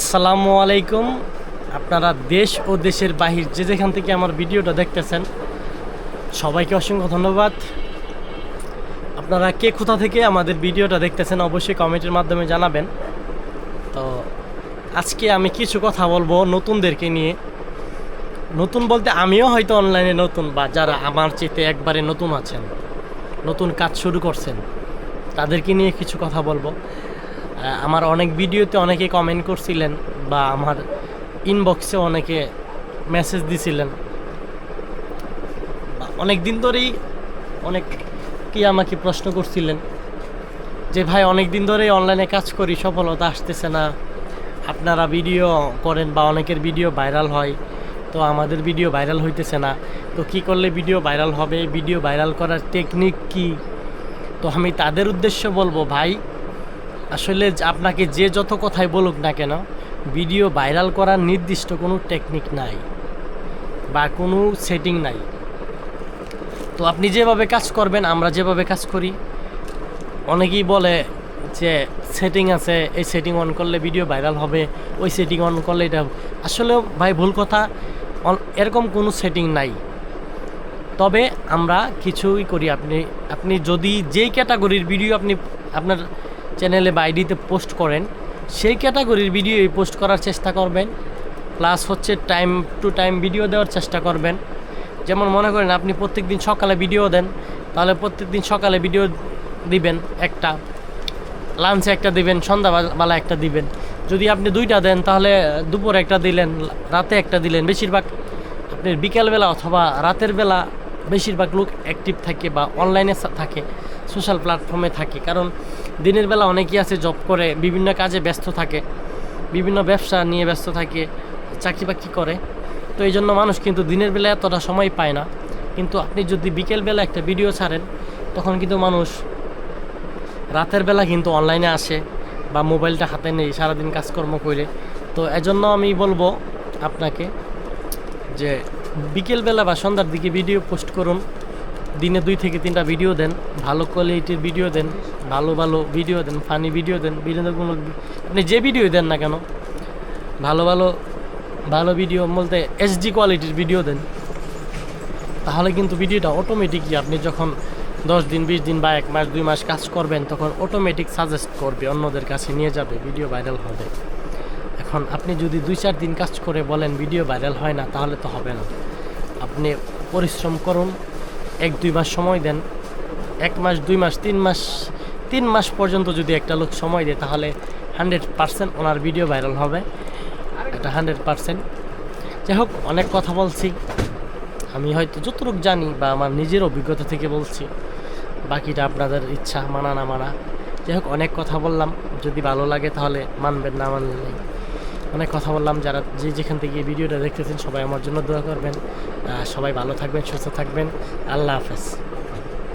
আসসালামু আলাইকুম। আপনারা দেশ ও দেশের বাহির যে যেখান থেকে আমার ভিডিওটা দেখতেছেন, সবাইকে অসংখ্য ধন্যবাদ। আপনারা কে কোথা থেকে আমাদের ভিডিওটা দেখতেছেন অবশ্যই কমেন্টের মাধ্যমে জানাবেন। তো আজকে আমি কিছু কথা বলব নতুনদেরকে নিয়ে। নতুন বলতে আমিও হয়তো অনলাইনে নতুন বা যারা আমার চেতে একবারে নতুন আছেন, নতুন কাজ শুরু করছেন, তাদেরকে নিয়ে কিছু কথা বলব। আমার অনেক ভিডিওতে অনেকে কমেন্ট করছিলেন বা আমার ইনবক্সে অনেকে মেসেজ দিছিলেন। অনেক দিন ধরেই অনেক কি আমাকে প্রশ্ন করছিলেন যে, ভাই অনেক দিন ধরেই অনলাইনে কাজ করি, সফলতা আসতেছে না। আপনারা ভিডিও করেন বা অনেকের ভিডিও ভাইরাল হয়, তো আমাদের ভিডিও ভাইরাল হইতেছে না। তো কি করলে ভিডিও ভাইরাল হবে? ভিডিও ভাইরাল করার টেকনিক কি? তো আমি তাদের উদ্দেশ্য বলব, ভাই আসলে আপনাকে যে যত কথাই বলুক না কেন, ভিডিও ভাইরাল করার নির্দিষ্ট কোনো টেকনিক নাই বা কোনো সেটিং নাই। তো আপনি যেভাবে কাজ করবেন, আমরা যেভাবে কাজ করি। অনেকেই বলে যে সেটিং আছে, এই সেটিং অন করলে ভিডিও ভাইরাল হবে, ওই সেটিং অন করলে এটা আসলে ভাই ভুল কথা এরকম কোনো সেটিং নাই। তবে আমরা কিছুই করি, আপনি আপনি যদি যেই ক্যাটাগরির ভিডিও আপনি আপনার চ্যানেলে বা আইডিতে পোস্ট করেন, সেই ক্যাটাগরির ভিডিও পোস্ট করার চেষ্টা করবেন। প্লাস হচ্ছে টাইম টু টাইম ভিডিও দেওয়ার চেষ্টা করবেন। যেমন মনে করেন আপনি প্রত্যেক দিন সকালে ভিডিও দেন, তাহলে প্রত্যেক দিন সকালে ভিডিও দিবেন একটা লাঞ্চে একটা দিবেন, সন্ধ্যাবেলা একটা দিবেন। যদি আপনি দুইটা দেন, তাহলে দুপুর একটা দিলেন, রাতে একটা দিলেন। বেশিরভাগ আপনার বিকেলবেলা অথবা রাতের বেলা বেশিরভাগ লোক অ্যাক্টিভ থাকে বা অনলাইনে থাকে সোশ্যাল প্ল্যাটফর্মে থাকে। কারণ দিনের বেলা অনেকেই আছে জব করে, বিভিন্ন কাজে ব্যস্ত থাকে, বিভিন্ন ব্যবসা নিয়ে ব্যস্ত থাকে, চাকরি বাকরি করে। তো এই জন্য মানুষ কিন্তু দিনের বেলা এতটা সময় পায় না। কিন্তু আপনি যদি বিকেলবেলা একটা ভিডিও ছাড়েন, তখন কিন্তু মানুষ রাতের বেলা কিন্তু অনলাইনে আসে বা মোবাইলটা হাতে নেই সারাদিন কাজকর্ম করে। তো এজন্য আমি বলব আপনাকে যে বিকেলবেলা বা সন্ধ্যার দিকে ভিডিও পোস্ট করুন। দিনে দুই থেকে তিনটা ভিডিও দেন। ভালো কোয়ালিটির ভিডিও দেন, ভালো ভালো ভিডিও দেন ফানি ভিডিও দেন, বিনোদনমূলক আপনি যে ভিডিও দেন না কেন, ভালো ভালো ভালো ভিডিও বলতে এইচডি কোয়ালিটির ভিডিও দেন। তাহলে কিন্তু ভিডিওটা অটোমেটিকই আপনি যখন দশ দিন, বিশ দিন বা এক মাস, দুই মাস কাজ করবেন, তখন অটোমেটিক সাজেস্ট করবে, অন্যদের কাছে নিয়ে যাবে ভিডিও ভাইরাল হবে। এখন আপনি যদি দুই চার দিন কাজ করে বলেন ভিডিও ভাইরাল হয় না, তাহলে তো হবে না। আপনি পরিশ্রম করুন, এক দুই মাস সময় দেন, এক মাস, দুই মাস, তিন মাস তিন মাস পর্যন্ত যদি একটা লোক সময় দেয়, তাহলে হান্ড্রেড পারসেন্ট ওনার ভিডিও ভাইরাল হবে। এটা হান্ড্রেড পারসেন্ট। যাই হোক, অনেক কথা বলছি। আমি হয়তো যতটুকু জানি বা আমার নিজের অভিজ্ঞতা থেকে বলছি, বাকিটা আপনাদের ইচ্ছা, মানা না মানা। যাই হোক, অনেক কথা বললাম। যদি ভালো লাগে, তাহলে মানবেন না মানলে। নেই অনেক কথা বললাম। যারা যে যেখান থেকে ভিডিওটা দেখতেছেন, সবাই আমার জন্য দোয়া করবেন। সবাই ভালো থাকবেন, সুস্থ থাকবেন। আল্লাহ হাফেজ।